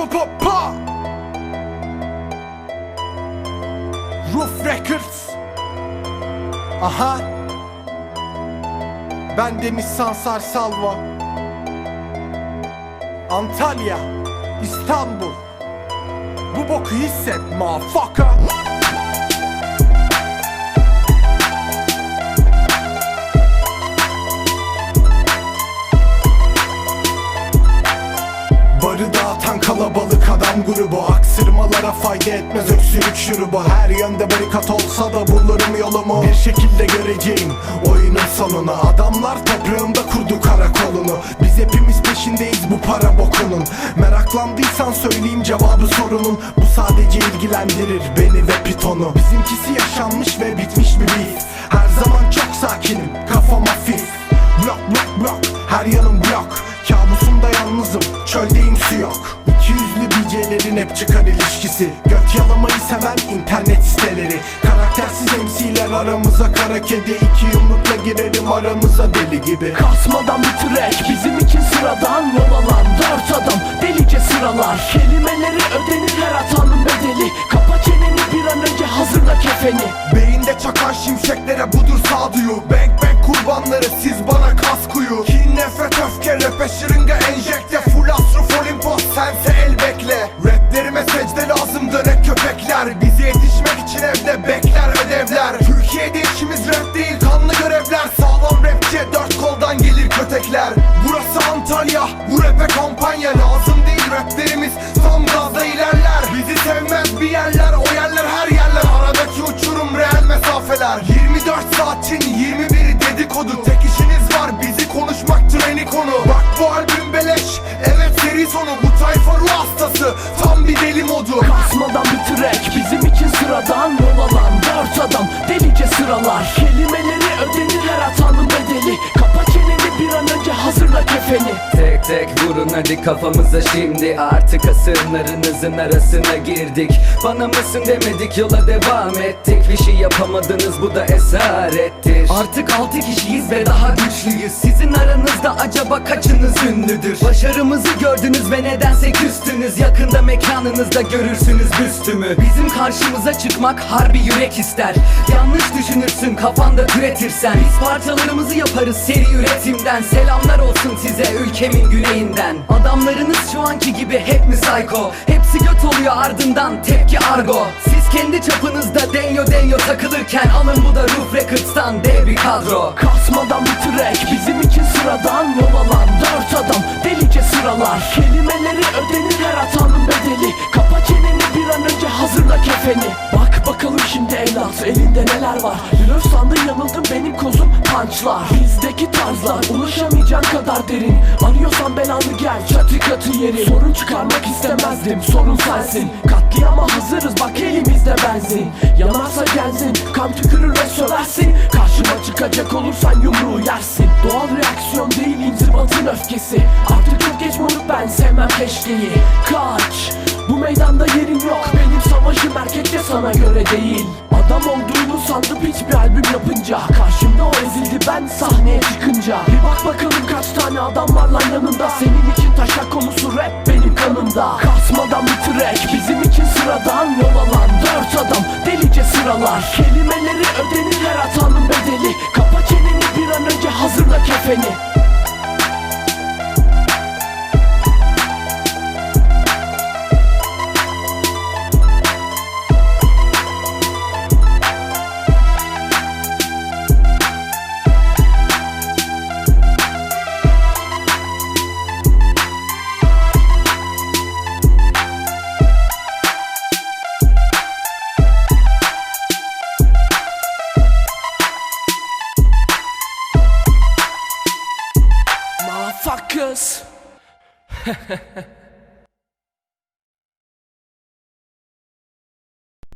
pa pa pa Roof Records. Aha. Ben Deniz Sansar Salvo Antalya İstanbul. Bu boku hisset motherfucker Aksırmalara fayda etmez öksürük şurubu. Her yönde barikat olsa da bulurum yolumu. Bir şekilde göreceğim oyunun sonunu. Adamlar toprağımda kurdu karakolunu. Biz hepimiz peşindeyiz bu para bokunun. Meraklandıysan söyleyeyim cevabı sorunun. Bu sadece ilgilendirir beni ve pitonu. Bizimkisi yaşanmış ve bitmiş bir beat Her zaman çok sakinim kafam hafif. Blok blok blok her yanım blok. Kabusumda yalnızım çöldeyim su yok İki yüzlü DJ'lerin hep çıkar ilişkisi. Göt yalamayı seven internet siteleri. Karaktersiz MC'ler aramıza kara kedi İki yumrukla girerim aramıza deli gibi. Kasmadan bir track bizim için sıradan Yol alan dört adam delice sıralar. Kelimeleri ödenir her hatanın bedeli. Kapa çeneni bir an önce hazırla kefeni. Beyinde çakan şimşeklere budur sağduyu. Bang bang kurbanları siz bana kas kuyu. Kin nefret öfke rap'e şırınga enjekte Full astrofol impos sense ödevler Türkiye'de işimiz rap değil kanlı görevler. Sağlam rapçiye dört koldan gelir kötekler. Burası Antalya bu rap'e kampanya. Lazım değil raplerimiz tam gazda ilerler. Bizi sevmez bir yerler sonu Bu tayfa ruh hastası. Tam bir deli modu. Kasmadan bir track bizim için sıradan Yol alan dört adam. Delice sıralar Kelimeleri Tek vurun hadi kafamıza şimdi. Artık asırlarınızın arasına girdik. Bana mısın demedik yola devam ettik. Bir şey yapamadınız bu da esarettir. Artık altı kişiyiz ve daha güçlüyüz. Sizin aranızda acaba kaçınız ünlüdür? Başarımızı gördünüz ve nedense küstünüz. Yakında mekanınızda görürsünüz büstümü. Bizim karşımıza çıkmak harbi yürek ister. Yanlış düşünürsün kafanda türetirsen. Biz parçalarımızı yaparız seri üretimden. Selamlar olsun size ülkemin güneyinden Adamlarınız şu anki gibi hep mi psycho? Hepsi göt oluyor ardından tepki argo. Siz kendi çapınızda denyo denyo takılırken Alın bu da Roof Records'tan dev bir kadro. Kasmadan bir track bizim için sıradan Yol alan dört adam. Delice sıralar. Kelimeleri ödenir her hatanın bedeli. Kapa çeneni bir an önce hazırla kefeni. Bak bakalım şimdi evlat elinde neler var? Blöf sandın yanıldın benim kozum punchlar Bizdeki tarzlar ulaşamayacağın kadar derin. Arıyorsan belanı gel çatı katı yeri. Sorun çıkarmak istemezdim sorun sensin. Katliama hazırız bak elimizde benzin. Yanarsa gelsin kan tükürür ve söversin. Karşıma çıkacak olursan yumruğu yersin. Doğal reaksiyon değil inzibatın öfkesi. Artık çok geç moruk ben sevmem keşkeyi. Kaç bu meydanda yerin yok. Benim savaşım erkekçe sana göre değil Adam olduğunu sandım hiçbir albüm yapınca. Karşımda o ezildi ben sahneye çıkınca. Bir bak bakalım kaç tane adam var lan yanında. Senin Motherfuckers